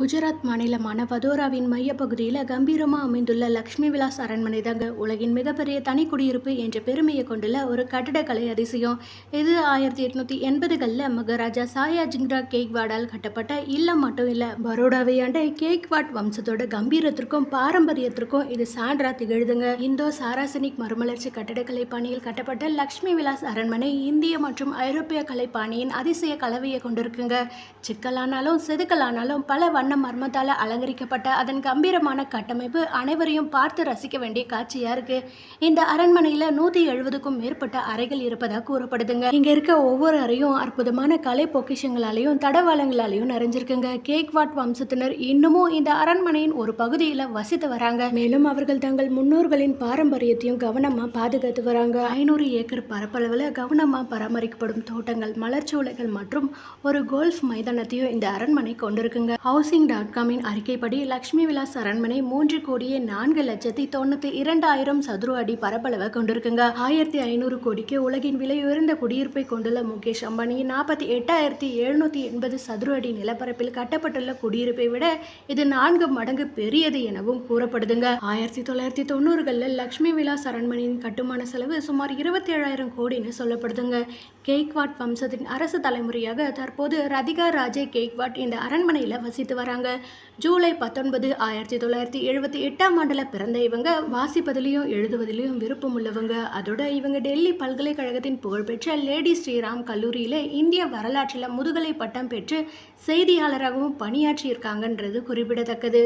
குஜராத் மாநிலமான வதோராவின் மையப்பகுதியில் கம்பீரமாக அமைந்துள்ள லக்ஷ்மி விலாஸ் அரண்மனை தாங்க உலகின் மிகப்பெரிய தனி குடியிருப்பு என்ற பெருமையை கொண்டுள்ள ஒரு கட்டடக்கலை அதிசயம். இது ஆயிரத்தி எட்நூத்தி எண்பதுகளில் மகாராஜா சாயா ஜிங்ரா கேக்வாடால் கட்டப்பட்ட இல்லம் மட்டும் இல்லை பரோடாவை ஆண்ட கேக்வாட் வம்சத்தோட கம்பீரத்திற்கும் பாரம்பரியத்திற்கும் இது சான்றா திகழுதுங்க. இந்தோ சாராசனிக் மறுமலர்ச்சி கட்டடக்கலை பாணியில் கட்டப்பட்ட லக்ஷ்மி விலாஸ் அரண்மனை இந்திய மற்றும் ஐரோப்பிய கலைப்பாணியின் அதிசய கலவையை கொண்டிருக்குங்க. சிக்கலானாலும் செதுக்கலானாலும் பல வண்ண மர்மத்தால் அலங்கரிக்கப்பட்ட அதன் கம்பீரமான கட்டமைப்பு அனைவரையும் பார்த்து ரசிக்க வேண்டிய காட்சியா இருக்கு. இந்த அரண்மனையில நூத்தி எழுபதுக்கும் மேற்பட்ட அறைகள் இருப்பதாக கூறப்படுதுங்க. இங்க இருக்க ஒவ்வொரு அறையும் அற்புதமான கலை பொக்கிஷங்களாலையும் தடவாளங்களாலையும் நிறைஞ்சிருக்குங்க. கேக்வாட் வம்சத்தினர் இன்னமும் இந்த அரண்மனையின் ஒரு பகுதியில வசித்து வராங்க. மேலும் அவர்கள் தங்கள் முன்னோர்களின் பாரம்பரியத்தையும் கவனமா பாதுகாத்து வராங்க. ஐநூறு ஏக்கர் பரப்பளவில் கவனமா பராமரிக்கப்படும் தோட்டங்கள் மலர்ச்சோலைகள் மற்றும் ஒரு கோல்ஃப் மைதானத்தையும் இந்த அரண்மனை கொண்டிருக்குங்க. ஹவுசிங் டாட் காமின் அறிக்கைப்படி லக்ஷ்மி விலாஸ் அரண்மனை மூன்று கோடியே நான்கு லட்சத்தி தொண்ணூத்தி இரண்டாயிரம் சதுர அடி பரப்பளவை கொண்டிருக்குங்க. ஆயிரத்தி ஐநூறு கோடிக்கு உலகின் விலை உயர்ந்த குடியிருப்பை கொண்டுள்ள முகேஷ் அம்பானி நாற்பத்தி எட்டாயிரத்தி எழுநூத்தி எண்பது சதுர அடி நிலப்பரப்பில் கட்டப்பட்டுள்ள குடியிருப்பை விட இது நான்கு மடங்கு பெரியது எனவும் கூறப்படுதுங்க. ஆயிரத்தி தொள்ளாயிரத்தி தொண்ணூறுகளில் லக்ஷ்மி விலாஸ் அரண்மனையின் கட்டுமான செலவு சுமார் இருபத்தி ஏழாயிரம் கோடின்னு சொல்லப்படுதுங்க. கேக்வாட் வம்சத்தின் அரசு தலைமுறையாக தற்போது ரதிகா ராஜே கேக்வாட் இந்த அரண்மனையில் வசித்து வராங்க ஜூலை பத்தொன்பது ஆயிரத்தி தொள்ளாயிரத்தி எழுபத்தி எட்டாம் ஆண்டில் பிறந்த இவங்க வாசிப்பதிலையும் எழுதுவதிலையும் விருப்பம் உள்ளவங்க. அதோட இவங்க டெல்லி பல்கலைக்கழகத்தின் புகழ்பெற்ற லேடி ஸ்ரீராம் கல்லூரியில் இந்திய வரலாற்றில் முதுகலை பட்டம் பெற்று செய்தியாளராகவும் பணியாற்றியிருக்காங்கன்றது குறிப்பிடத்தக்கது.